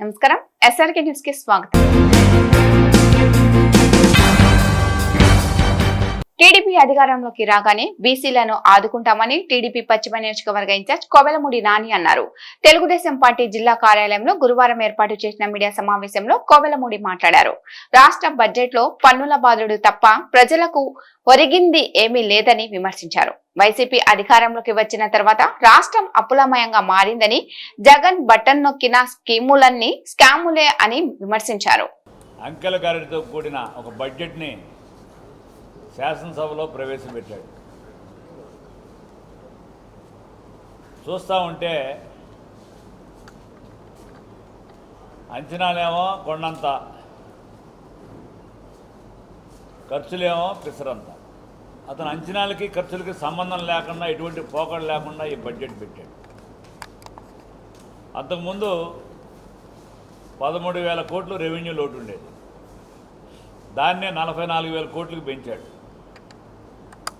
నమస్కారం ఎస్ఆర్కే న్యూస్కి స్వాగతం టీడీపీ అధికారంలోకి రాగానే బీసీలను ఆదుకుంటామని టీడీపీ పశ్చిమ నియోజకవర్గ ఇన్ఛార్జ్ కోవెలమూడి నాని అన్నారు. తెలుగుదేశం పార్టీ జిల్లా కార్యాలయంలో గురువారం ఏర్పాటు చేసిన మీడియా సమావేశంలో కోవెలమూడి మాట్లాడారు. రాష్ట్ర బడ్జెట్లో పన్నుల బాధుడు తప్ప ప్రజలకు ఒరిగింది ఏమీ లేదని విమర్శించారు. వైసీపీ అధికారంలోకి వచ్చిన తర్వాత రాష్ట్రం అప్పులమయంగా మారిందని జగన్ బటన్ నొక్కిన స్కీములన్నీ స్కాములే అని విమర్శించారు. అంకెల గారితో కూడిన ఒక బడ్జెట్ని శాసనసభలో ప్రవేశపెట్టాడు. చూస్తూ ఉంటే అంచనాలేమో కొండంత ఖర్చులేమో పిసరంత. అతను అంచనాలకి ఖర్చులకి సంబంధం లేకుండా ఎటువంటి పోకడ లేకుండా ఈ బడ్జెట్ పెట్టాడు. అంతకుముందు పదమూడు వేల కోట్లు రెవెన్యూ లోటు ఉండేది. దాన్నే నలభై నాలుగు వేల కోట్లకు పెంచాడు.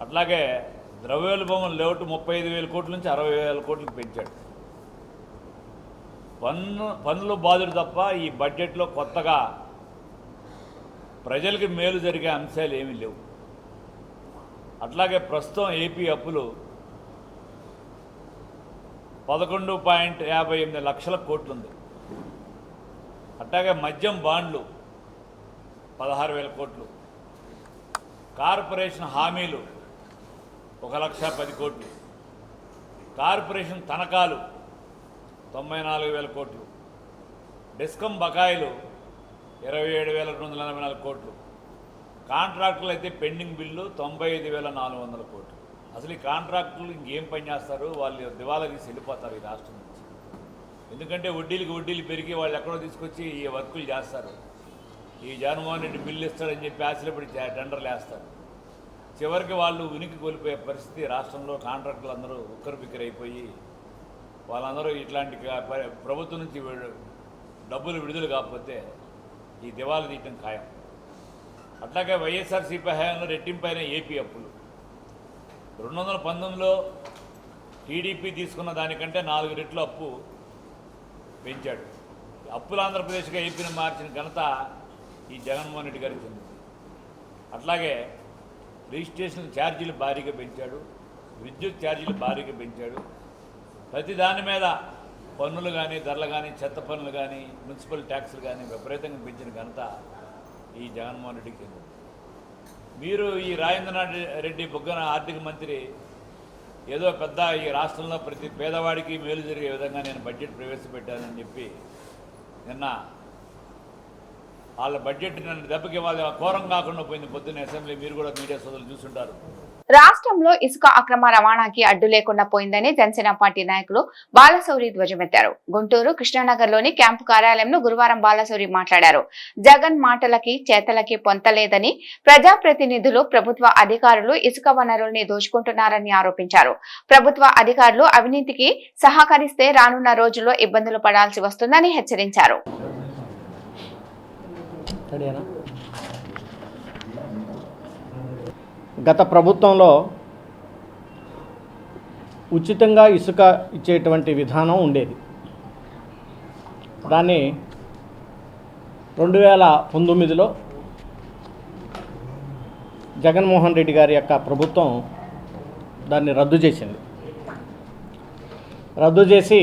అట్లాగే ద్రవ్యోల్బణం లేఅవుట్ ముప్పై ఐదు వేల కోట్ల నుంచి అరవై వేల కోట్లకు పెంచాడు. పన్ను పన్నులు బాధుడు తప్ప ఈ బడ్జెట్లో కొత్తగా ప్రజలకి మేలు జరిగే అంశాలు ఏమీ లేవు. అట్లాగే ప్రస్తుతం ఏపీ అప్పులు పదకొండు పాయింట్ యాభై ఎనిమిది లక్షల కోట్లుంది. అట్లాగే మద్యం బాండ్లు పదహారు వేల కోట్లు. కార్పొరేషన్ హామీలు ఒక లక్ష పది కోట్లు. కార్పొరేషన్ తనఖాలు తొంభై నాలుగు వేల కోట్లు. డిస్కమ్ బకాయిలు ఇరవై ఏడు వేల రెండు వందల ఎనభై నాలుగు కోట్లు. కాంట్రాక్టులు అయితే పెండింగ్ బిల్లు తొంభై ఐదు వేల నాలుగు వందల కోట్లు. అసలు ఈ కాంట్రాక్టులు ఇంకేం పని చేస్తారు? వాళ్ళు దివాలా తీసి వెళ్ళిపోతారు ఈ రాష్ట్రం నుంచి. ఎందుకంటే వడ్డీలకి వడ్డీలు పెరిగి వాళ్ళు ఎక్కడో తీసుకొచ్చి ఈ వర్కులు చేస్తారు. ఈ జగన్మోహన్ రెడ్డి బిల్లు ఇస్తాడని చెప్పి ఆశలపడి చే- టెండర్లు వేస్తారు. చివరికి వాళ్ళు ఉనికి కోల్పోయే పరిస్థితి రాష్ట్రంలో కాంట్రాక్టులు అందరూ ఉక్కరు బిక్కరైపోయి అయిపోయి వాళ్ళందరూ ఇట్లాంటి ప్రభుత్వం నుంచి డబ్బులు విడుదల కాకపోతే ఈ దివాలా తీయటం ఖాయం. అట్లాగే వైఎస్ఆర్సీపీ హయాంలో రెట్టింపైన ఏపీ అప్పులు. రెండు వందల పంతొమ్మిదిలో టీడీపీ తీసుకున్న దానికంటే నాలుగు రెట్లు అప్పు పెంచాడు. అప్పుల ఆంధ్రప్రదేశ్గా ఏపీని మార్చిన ఘనత ఈ జగన్మోహన్ రెడ్డి గారికి చెందింది అట్లాగే రిజిస్ట్రేషన్ ఛార్జీలు భారీగా పెంచాడు విద్యుత్ ఛార్జీలు భారీగా పెంచాడు. ప్రతి దాని మీద పన్నులు కానీ ధరలు కానీ చెత్త పన్నులు కానీ మున్సిపల్ ట్యాక్సులు కానీ విపరీతంగా పెంచిన ఘనత ఈ జగన్మోహన్ రెడ్డికి చెందింది మీరు ఈ రాజేంద్రనాథ్ రెడ్డి బుగ్గన ఆర్థిక మంత్రి ఏదో పెద్ద ఈ రాష్ట్రంలో ప్రతి పేదవాడికి మేలు జరిగే విధంగా నేను బడ్జెట్ ప్రవేశపెట్టానని చెప్పి నిన్న వాళ్ళ బడ్జెట్ నన్ను దెబ్బకి వాళ్ళ ఘోరం కాకుండా పోయింది పొద్దున్న అసెంబ్లీ. మీరు కూడా మీడియా సోదరులు చూసుంటారు రాష్ట్రంలో ఇసుక అక్రమ రవాణాకి అడ్డు లేకుండా పోయిందని జనసేన పార్టీ నాయకులు బాలశౌరి ధ్వజమెత్తారు. గుంటూరు కృష్ణానగర్లోని క్యాంపు కార్యాలయంలో గురువారం బాలశౌరి మాట్లాడారు. జగన్ మాటలకి చేతలకి పొంతలేదని ప్రజాప్రతినిధులు ప్రభుత్వ అధికారులు ఇసుక వనరుల్ని దోచుకుంటున్నారని ఆరోపించారు. ప్రభుత్వ అధికారులు అవినీతికి సహకరిస్తే రానున్న రోజుల్లో ఇబ్బందులు పడాల్సి వస్తుందని హెచ్చరించారు. రెడీనా? గత ప్రభుత్వంలో ఉచితంగా ఇసుక ఇచ్చేటువంటి విధానం ఉండేది. దాన్ని రెండు వేల పంతొమ్మిదిలో జగన్మోహన్ రెడ్డి గారి యొక్క ప్రభుత్వం దాన్ని రద్దు చేసింది. రద్దు చేసి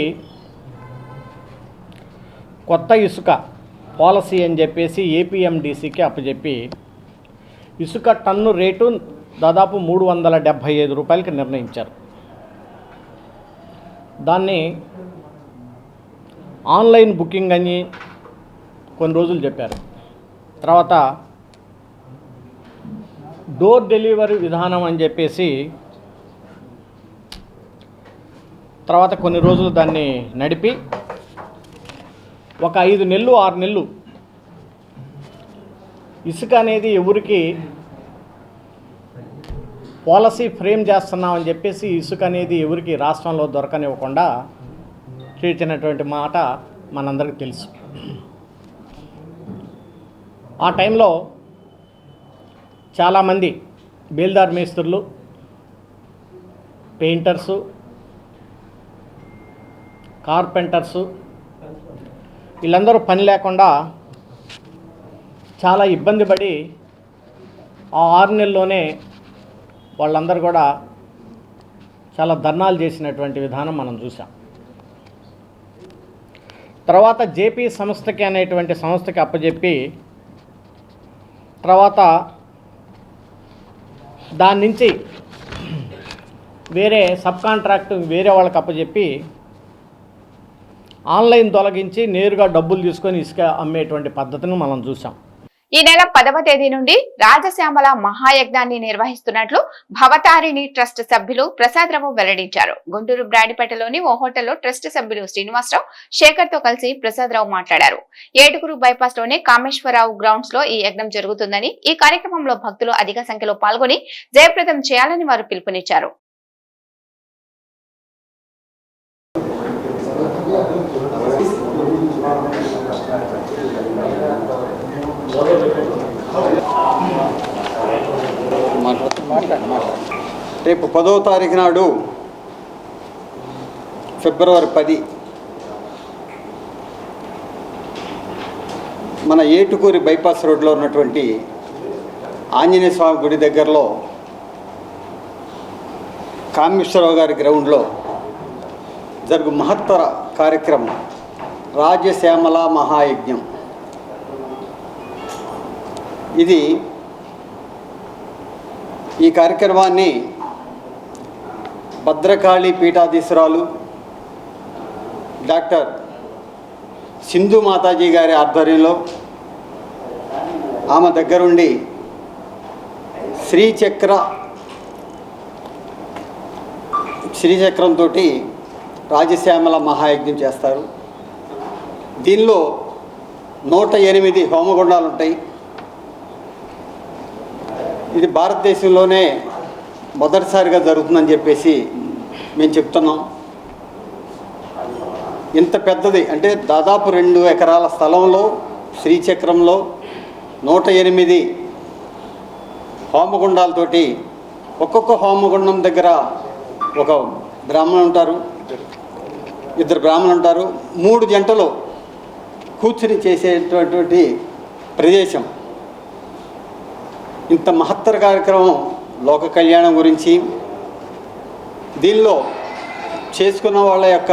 కొత్త ఇసుక పాలసీ అని చెప్పేసి ఏపీఎండిసికి అప్పచెప్పి ఇసుక టన్ను రేటు దాదాపు మూడు వందల డెబ్భై ఐదు రూపాయలకి నిర్ణయించారు. దాన్ని ఆన్లైన్ బుకింగ్ అని కొన్ని రోజులు చెప్పారు. తర్వాత డోర్ డెలివరీ విధానం అని చెప్పేసి తర్వాత కొన్ని రోజులు దాన్ని నడిపి ఒక ఐదు నెలలు ఆరు నెలలు. ఇసుక అనేది ఎవరికి పాలసీ ఫ్రేమ్ చేస్తున్నామని చెప్పేసి ఇసుక అనేది ఎవరికి రాష్ట్రంలో దొరకనివ్వకుండా చేసినటువంటి మాట మనందరికీ తెలుసు. ఆ టైంలో చాలామంది బేల్దార్ మేస్త్రులు పెయింటర్సు కార్పెంటర్సు వీళ్ళందరూ పని లేకుండా చాలా ఇబ్బంది పడి ఆ ఆరు నెలల్లోనే వాళ్ళందరూ కూడా చాలా ధర్నాలు చేసినటువంటి విధానం మనం చూసాం తర్వాత జేపీ సంస్థకి అనేటువంటి సంస్థకి అప్పచెప్పి తర్వాత దాని నుంచి వేరే సబ్ కాంట్రాక్ట్ వేరే వాళ్ళకి అప్పచెప్పి ఆన్లైన్ తొలగించి నేరుగా డబ్బులు తీసుకొని ఇసుక అమ్మేటువంటి పద్ధతిని మనం చూసాం ఈ నెల పదవ తేదీ నుండి రాజశ్యామల మహాయజ్ఞాన్ని నిర్వహిస్తున్నట్లు భవతారిణి ట్రస్ట్ సభ్యులు ప్రసాదరావు వెల్లడించారు. గుంటూరు బ్రాడిపేటలోని ఓ హోటల్లో ట్రస్ట్ సభ్యులు శ్రీనివాసరావు శేఖర్తో కలిసి ప్రసాదరావు మాట్లాడారు. ఏడుగురు బైపాస్లోని కామేశ్వరరావు గ్రౌండ్స్లో ఈ యజ్ఞం జరుగుతుందని ఈ కార్యక్రమంలో భక్తులు అధిక సంఖ్యలో పాల్గొని జయప్రదం చేయాలని వారు పిలుపునిచ్చారు. రేపు పదో తారీఖు నాడు ఫిబ్రవరి పది. మన ఏటుకూరి బైపాస్ రోడ్లో ఉన్నటువంటి ఆంజనేయ స్వామి గుడి దగ్గరలో కామేశ్వరరావు గారి గ్రౌండ్లో జరుగు మహత్తర కార్యక్రమం రాజశ్యామల మహాయజ్ఞం. ఇది ఈ కార్యక్రమాన్ని భద్రకాళి పీఠాధీశ్వరాలు డాక్టర్ సింధు మాతాజీ గారి ఆధ్వర్యంలో ఆమె దగ్గరుండి శ్రీచక్ర శ్రీచక్రంతో రాజశ్యామల మహాయజ్ఞం చేస్తారు. దీనిలో నూట ఎనిమిది హోమగుండాలు ఉంటాయి ఇది భారతదేశంలోనే మొదటిసారిగా జరుగుతుందని చెప్పేసి మేము చెప్తున్నాం. ఇంత పెద్దది అంటే దాదాపు రెండు ఎకరాల స్థలంలో శ్రీచక్రంలో నూట ఎనిమిది హోమగుండాలతోటి ఒక్కొక్క హోమగుండం దగ్గర ఒక బ్రాహ్మణులు ఉంటారు ఇద్దరు బ్రాహ్మణులు ఉంటారు మూడు జంటలు కూర్చుని చేసేటటువంటి ప్రదేశం. ఇంత మహత్తర కార్యక్రమం లోక కళ్యాణం గురించి దీనిలో చేసుకున్న వాళ్ళ యొక్క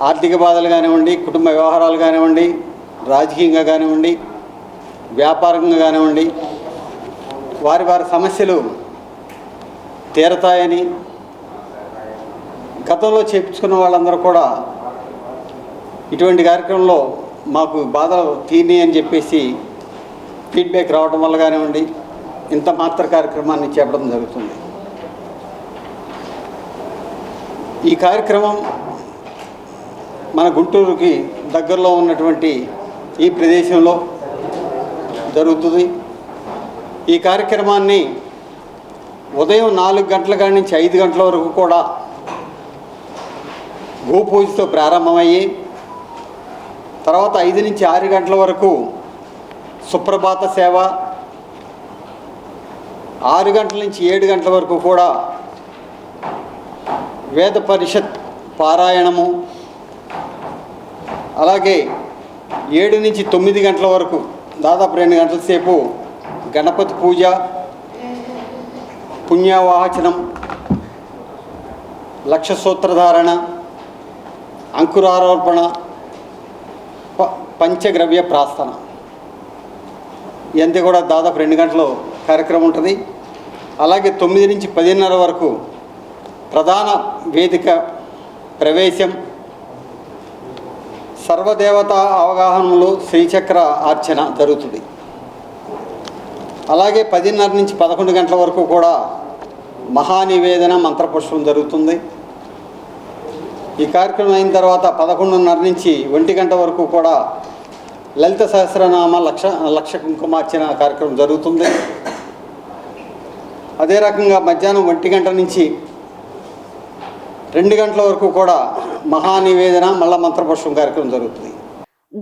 ఆర్థిక బాధలు కానివ్వండి కుటుంబ వ్యవహారాలు కానివ్వండి రాజకీయంగా కానివ్వండి వ్యాపారంగా కానివ్వండి వారి వారి సమస్యలు తీరతాయని గతంలో చేపించుకున్న వాళ్ళందరూ కూడా ఇటువంటి కార్యక్రమంలో మాకు బాధలు తీరినాయి అని చెప్పేసి ఫీడ్బ్యాక్ రావడం వల్ల కానివ్వండి ఇంత మాత్ర కార్యక్రమాన్ని చెప్పడం జరుగుతుంది. ఈ కార్యక్రమం మన గుంటూరుకి దగ్గరలో ఉన్నటువంటి ఈ ప్రదేశంలో జరుగుతుంది. ఈ కార్యక్రమాన్ని ఉదయం నాలుగు గంటల కాడి నుంచి ఐదు గంటల వరకు కూడా గోపూజతో ప్రారంభమయ్యి తర్వాత ఐదు నుంచి ఆరు గంటల వరకు సుప్రభాత సేవ. ఆరు గంటల నుంచి ఏడు గంటల వరకు కూడా వేద పరిషత్ పారాయణము. అలాగే ఏడు నుంచి తొమ్మిది గంటల వరకు దాదాపు రెండు గంటల సేపు గణపతి పూజ పుణ్యవాహచనం లక్ష సూత్రధారణ అంకురారోపణ ప పంచగ్రవ్య ప్రార్థన. ఇదంతా కూడా దాదాపు రెండు గంటలు కార్యక్రమం ఉంటుంది. అలాగే తొమ్మిది నుంచి పదిన్నర వరకు ప్రధాన వేదిక ప్రవేశం సర్వదేవత అవగాహనలో శ్రీచక్ర అర్చన జరుగుతుంది. అలాగే పదిన్నర నుంచి పదకొండు గంటల వరకు కూడా మహానివేదన మంత్రపుష్పం జరుగుతుంది. ఈ కార్యక్రమం అయిన తర్వాత పదకొండున్నర నుంచి ఒంటి గంట వరకు కూడా లలిత సహస్రనామ లక్ష లక్ష కుంకుమార్చన కార్యక్రమం జరుగుతుంది. అదే రకంగా మధ్యాహ్నం ఒంటి గంట నుంచి రెండు గంటల వరకు కూడా మహానివేదన మళ్ళా మంత్రపుష్పం కార్యక్రమం జరుగుతుంది.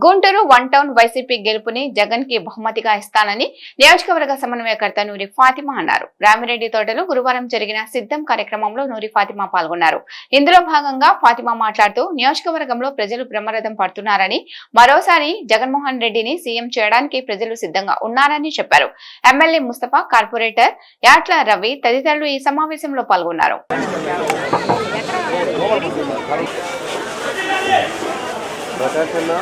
గుంటూరు వన్ టౌన్ వైసీపీ గెలుపుని జగన్కి బహుమతిగా ఇస్తానని నియోజకవర్గ సమన్వయకర్త నూరి ఫాతిమా అన్నారు. రామిరెడ్డి తోటలో గురువారం జరిగిన సిద్ధం కార్యక్రమంలో నూరి ఫాతిమా పాల్గొన్నారు. ఇందులో భాగంగా ఫాతిమా మాట్లాడుతూ నియోజకవర్గంలో ప్రజలు బ్రహ్మరథం పడుతున్నారని మరోసారి జగన్మోహన్ రెడ్డిని సీఎం చేయడానికి ప్రజలు సిద్ధంగా ఉన్నారని చెప్పారు. ఎమ్మెల్యే ముస్తఫా కార్పొరేటర్ యాట్ల రవి తదితరులు ఈ సమావేశంలో పాల్గొన్నారు. ప్రకాశన్నా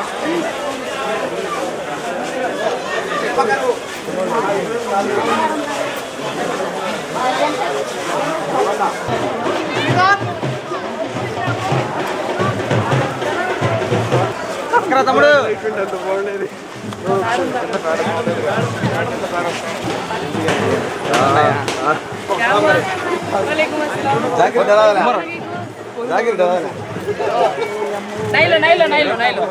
తమ్ముడు. అంత బాగుండేది జాగ్రత్త జాగ్రత్త నైలు నైలు నైలు నైలు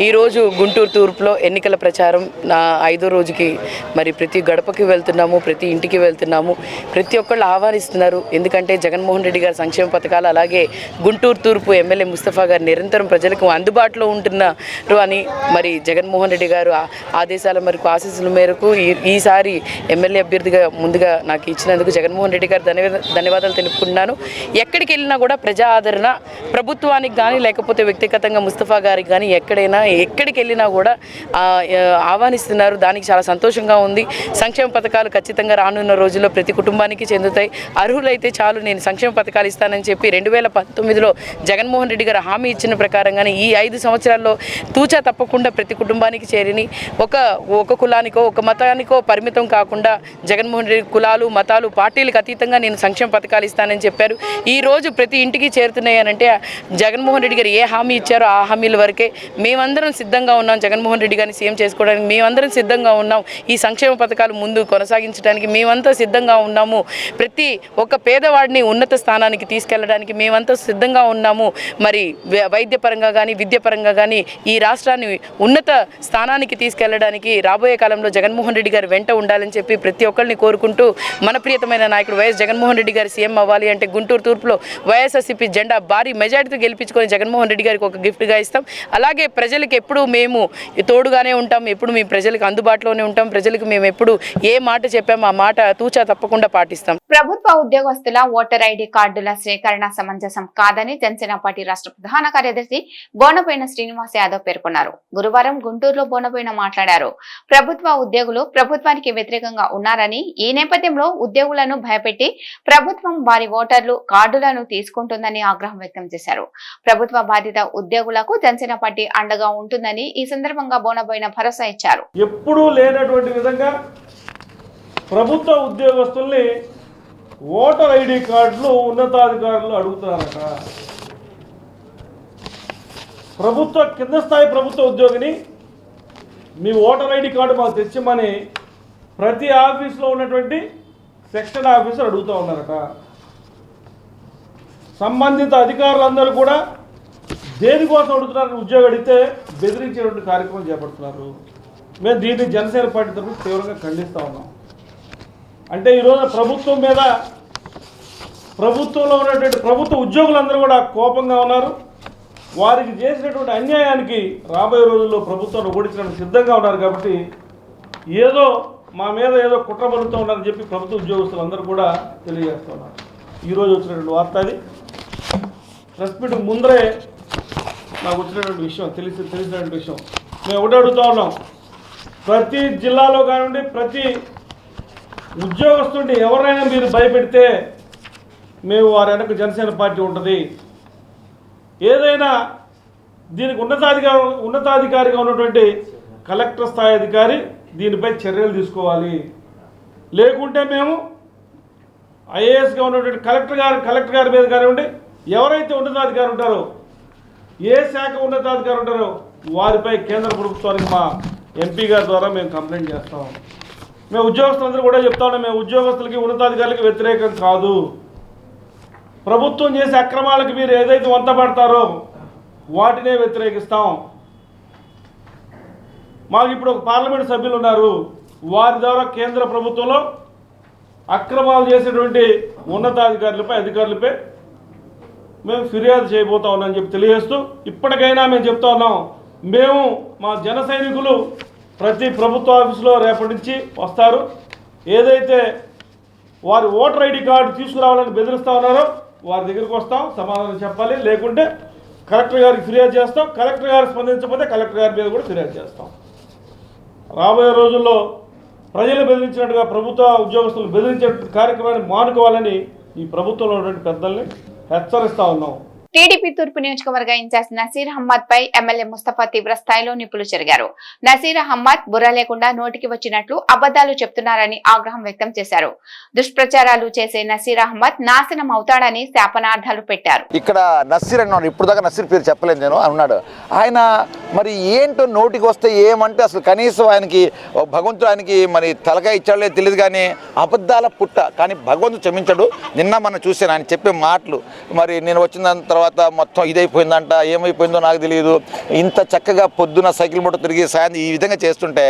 ఈరోజు గుంటూరు తూర్పులో ఎన్నికల ప్రచారం నా ఐదో రోజుకి మరి ప్రతి గడపకి వెళ్తున్నాము ప్రతి ఇంటికి వెళ్తున్నాము. ప్రతి ఒక్కళ్ళు ఆహ్వానిస్తున్నారు. ఎందుకంటే జగన్మోహన్ రెడ్డి గారి సంక్షేమ పథకాలు అలాగే గుంటూరు తూర్పు ఎమ్మెల్యే ముస్తఫా గారు నిరంతరం ప్రజలకు అందుబాటులో ఉంటున్నారు అని మరి జగన్మోహన్ రెడ్డి గారు ఆ- ఆదేశాల మేరకు ఆశీస్సుల మేరకు ఈ- ఈసారి ఎమ్మెల్యే అభ్యర్థిగా ముందుగా నాకు ఇచ్చినందుకు జగన్మోహన్ రెడ్డి గారు ధన్యవాద ధన్యవాదాలు తెలుపుకుంటున్నాను. ఎక్కడికి వెళ్ళినా కూడా ప్రజా ఆదరణ ప్రభుత్వానికి కానీ లేకపోతే వ్యక్తిగతంగా ముస్తఫా గారికి కానీ ఎక్కడైనా ఎక్కడికి వెళ్ళినా కూడా ఆహ్వానిస్తున్నారు. దానికి చాలా సంతోషంగా ఉంది. సంక్షేమ పథకాలు ఖచ్చితంగా రానున్న రోజుల్లో ప్రతి కుటుంబానికి చెందుతాయి. అర్హులైతే చాలు నేను సంక్షేమ పథకాలు ఇస్తానని చెప్పి రెండు వేల పంతొమ్మిదిలో జగన్మోహన్ రెడ్డి గారు హామీ ఇచ్చిన ప్రకారంగానే ఈ ఐదు సంవత్సరాల్లో తూచా తప్పకుండా ప్రతి కుటుంబానికి చేరిని. ఒక ఒక కులానికో ఒక మతానికో పరిమితం కాకుండా జగన్మోహన్ రెడ్డి కులాలు మతాలు పార్టీలకు అతీతంగా నేను సంక్షేమ పథకాలు ఇస్తానని చెప్పారు. ఈ రోజు ప్రతి ఇంటికి చేరుతున్నాయి అని అంటే జగన్మోహన్ రెడ్డి గారు ఏ హామీ ఇచ్చారో ఆ హామీల వరకే మేమందరం సిద్ధంగా ఉన్నాం. జగన్మోహన్ రెడ్డి గారిని సీఎం చేసుకోవడానికి మేమందరం సిద్ధంగా ఉన్నాం. ఈ సంక్షేమ పథకాలు ముందు కొనసాగించడానికి మేమంతా సిద్ధంగా ఉన్నాము. ప్రతి ఒక్క పేదవాడిని ఉన్నత స్థానానికి తీసుకెళ్ళడానికి మేమంతా సిద్ధంగా ఉన్నాము. మరి వై- వైద్యపరంగా కానీ విద్యపరంగా కానీ ఈ రాష్ట్రాన్ని ఉన్నత స్థానానికి తీసుకెళ్ళడానికి రాబోయే కాలంలో జగన్మోహన్ రెడ్డి గారు వెంట ఉండాలని చెప్పి ప్రతి ఒక్కరిని కోరుకుంటూ మన ప్రియతమైన నాయకుడు వైఎస్ జగన్మోహన్ రెడ్డి గారు సీఎం అవ్వాలి అంటే గుంటూరు తూర్పులో వైఎస్ఆర్సీపీ జెండా భారీ మెజార్టీతో గెలిపించుకొని జగన్మోహన్ రెడ్డి గారికి ఒక గిఫ్ట్గా ఇస్తాం. అలాగే ప్రజలకు ఎప్పుడు మేము తోడుగానే ఉంటాం ఎప్పుడు మేము ప్రజలకు అందుబాటులోనే ఉంటాం ప్రజలకు మేము ఎప్పుడు ఏ మాట చెప్పామో ఆ మాట తూచా తప్పకుండా పాటిస్తాం. ప్రభుత్వ ఉద్యోగస్తుల ఓటర్ ఐడి కార్డుల సేకరణ సమంజసం కాదని జనసేన పార్టీ రాష్ట్ర ప్రధాన కార్యదర్శి బోనపోయిన శ్రీనివాస్ యాదవ్ పేర్కొన్నారు. గురువారం గుంటూరులో బోనపోయిన మాట్లాడారు. ప్రభుత్వ ఉద్యోగులు ప్రభుత్వానికి వ్యతిరేకంగా ఉన్నారని ఈ నేపథ్యంలో ఉద్యోగులను భయపెట్టి ప్రభుత్వం వారి ఓటర్లు కార్డులను తీసుకుంటుందని ఆగ్రహం వ్యక్తం చేశారు. ప్రభుత్వ బాధిత ఉద్యోగులకు జనసేన పార్టీ అండగా ఉంటుందని ఈ సందర్భంగా బోనబోయిన భరోసా ఇచ్చారు. ఎప్పుడూ లేనటువంటి విధంగా ప్రభుత్వ ఉద్యోగస్తుల్ని ఓటర్ ఐడి కార్డులు ఉన్నతాధికారులు అడుగుతున్నారట. ప్రభుత్వ కింద స్థాయి ప్రభుత్వ ఉద్యోగిని మీ ఓటర్ ఐడి కార్డు మాకు తెచ్చమని ప్రతి ఆఫీస్లో ఉన్నటువంటి సెక్షన్ ఆఫీసర్ అడుగుతూ ఉన్నారట. సంబంధిత అధికారులందరూ కూడా దేనికోసం అడుగుతున్నారు? ఉద్యోగం అడిగితే బెదిరించేటువంటి కార్యక్రమం చేపడుతున్నారు. మేము దీన్ని జనసేన పార్టీ తరఫున తీవ్రంగా ఖండిస్తూ ఉన్నాం. అంటే ఈరోజు ప్రభుత్వం మీద ప్రభుత్వంలో ఉన్నటువంటి ప్రభుత్వ ఉద్యోగులందరూ కూడా కోపంగా ఉన్నారు. వారికి చేసినటువంటి అన్యాయానికి రాబోయే రోజుల్లో ప్రభుత్వాన్ని ఓడించడానికి సిద్ధంగా ఉన్నారు కాబట్టి ఏదో మా మీద ఏదో కుట్ర పడుతూ ఉన్నారని చెప్పి ప్రభుత్వ ఉద్యోగస్తులందరూ కూడా తెలియజేస్తున్నారు ఈరోజు వచ్చినటువంటి వార్త అది. ప్రెస్ మీట్ ముందరే నాకు వచ్చినటువంటి విషయం తెలిసి తెలిసినటువంటి విషయం. మేము ఒకటి అడుగుతూ ఉన్నాం. ప్రతి జిల్లాలో కానివ్వండి ప్రతి ఉద్యోగస్తుడిని ఎవరైనా మీరు భయపెడితే మేము వారి వెనక జనసేన పార్టీ ఉంటుంది. ఏదైనా దీనికి ఉన్నతాధికారి ఉన్నతాధికారిగా ఉన్నటువంటి కలెక్టర్ స్థాయి అధికారి దీనిపై చర్యలు తీసుకోవాలి. లేకుంటే మేము ఐఏఎస్గా ఉన్నటువంటి కలెక్టర్ గారు కలెక్టర్ గారి మీద కానివ్వండి ఎవరైతే ఉన్నతాధికారి ఉంటారో ఏ శాఖ ఉన్నతాధికారి ఉంటారో వారిపై కేంద్ర ప్రభుత్వానికి మా ఎంపీ గారి ద్వారా మేము కంప్లైంట్ చేస్తాం. మేము ఉద్యోగస్తులందరూ కూడా చెప్తా ఉన్నాం మేము ఉద్యోగస్తులకి ఉన్నతాధికారులకి వ్యతిరేకం కాదు. ప్రభుత్వం చేసే అక్రమాలకు మీరు ఏదైతే వంతపడతారో వాటినే వ్యతిరేకిస్తాం. మాకు ఇప్పుడు ఒక పార్లమెంట్ సభ్యులు ఉన్నారు. వారి ద్వారా కేంద్ర ప్రభుత్వంలో అక్రమాలు చేసేటువంటి ఉన్నతాధికారులపై అధికారులపై మేము ఫిర్యాదు చేయబోతా ఉన్నామని చెప్పి తెలియజేస్తూ ఇప్పటికైనా మేము చెప్తా ఉన్నాం. మేము మా జన సైనికులు ప్రతి ప్రభుత్వ ఆఫీసులో రేపటి నుంచి వస్తారు. ఏదైతే వారి ఓటర్ ఐడి కార్డు తీసుకురావాలని బెదిరిస్తా ఉన్నారో వారి దగ్గరికి వస్తాం సమాధానం చెప్పాలి. లేకుంటే కలెక్టర్ గారికి ఫిర్యాదు చేస్తాం. కలెక్టర్ గారు స్పందించకపోతే కలెక్టర్ గారి మీద కూడా ఫిర్యాదు చేస్తాం. రాబోయే రోజుల్లో ప్రజలు బెదిరించినట్టుగా ప్రభుత్వ ఉద్యోగస్తులు బెదిరించే కార్యక్రమాన్ని మానుకోవాలని ఈ ప్రభుత్వంలో ఉన్నటువంటి పెద్దల్ని హెచ్చరిస్తూ ఉన్నాం. టీడీపీ తూర్పు నియోజకవర్గ ఇన్ఛార్జ్ నసీర్ అహ్మద్ పై ఎమ్మెల్యే ముస్తఫా తీవ్ర స్థాయిలో నిప్పులు చెరిగారు నసీర్ అహ్మద్ బుర్ర లేకుండా నోటికి వచ్చినట్లు అబద్దాలు చెప్తున్నారని ఆగ్రహం వ్యక్తం చేశారు. దుష్ప్రచారాలు చేసే నసీర్ అహ్మద్ నాశనం అవుతాడని శాపనార్థాలు పెట్టారు. ఇక్కడ నసీర్ అన్నాడు ఇప్పుడు దాకా నసీర్ పేరు చెప్పలేదు నేను అన్నాడు. ఆయన మరి ఏంటో నోటికి వస్తే ఏమంటే అసలు కనీసం ఆయనకి భగవంతుడు ఆయనకి మరి తలకాయ ఇచ్చాడో తెలియదు కానీ అబద్ధాల పుట్ట. కానీ భగవంతుడు క్షమించాడు. నిన్న మనం చూశాను ఆయన చెప్పే మాటలు. మరి నేను వచ్చిన తర్వాత తర్వాత మొత్తం ఇదైపోయిందంట ఏమైపోయిందో నాకు తెలియదు ఇంత చక్కగా పొద్దున సైకిల్ మూట తిరిగి సాయంత్రం ఈ విధంగా చేస్తుంటే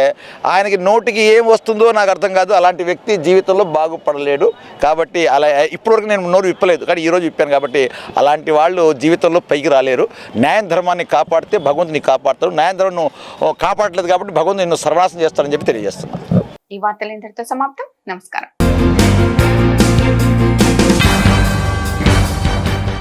ఆయనకి నోటికి ఏం వస్తుందో నాకు అర్థం కాదు. అలాంటి వ్యక్తి జీవితంలో బాగుపడలేడు. కాబట్టి అలా ఇప్పటివరకు నేను నోరు విప్పలేదు. కానీ ఈరోజు విప్పాను కాబట్టి అలాంటి వాళ్ళు జీవితంలో పైకి రాలేరు. న్యాయం ధర్మాన్ని కాపాడితే భగవంతుని కాపాడతాడు న్యాయం ధర్మం నువ్వు కాపాడలేదు కాబట్టి భగవంతుని నిన్ను సర్వనాశనం చేస్తాడని చెప్పి తెలియజేస్తున్నాను. ఈ వార్తలు ఇంతటితో సమాప్తం. నమస్కారం.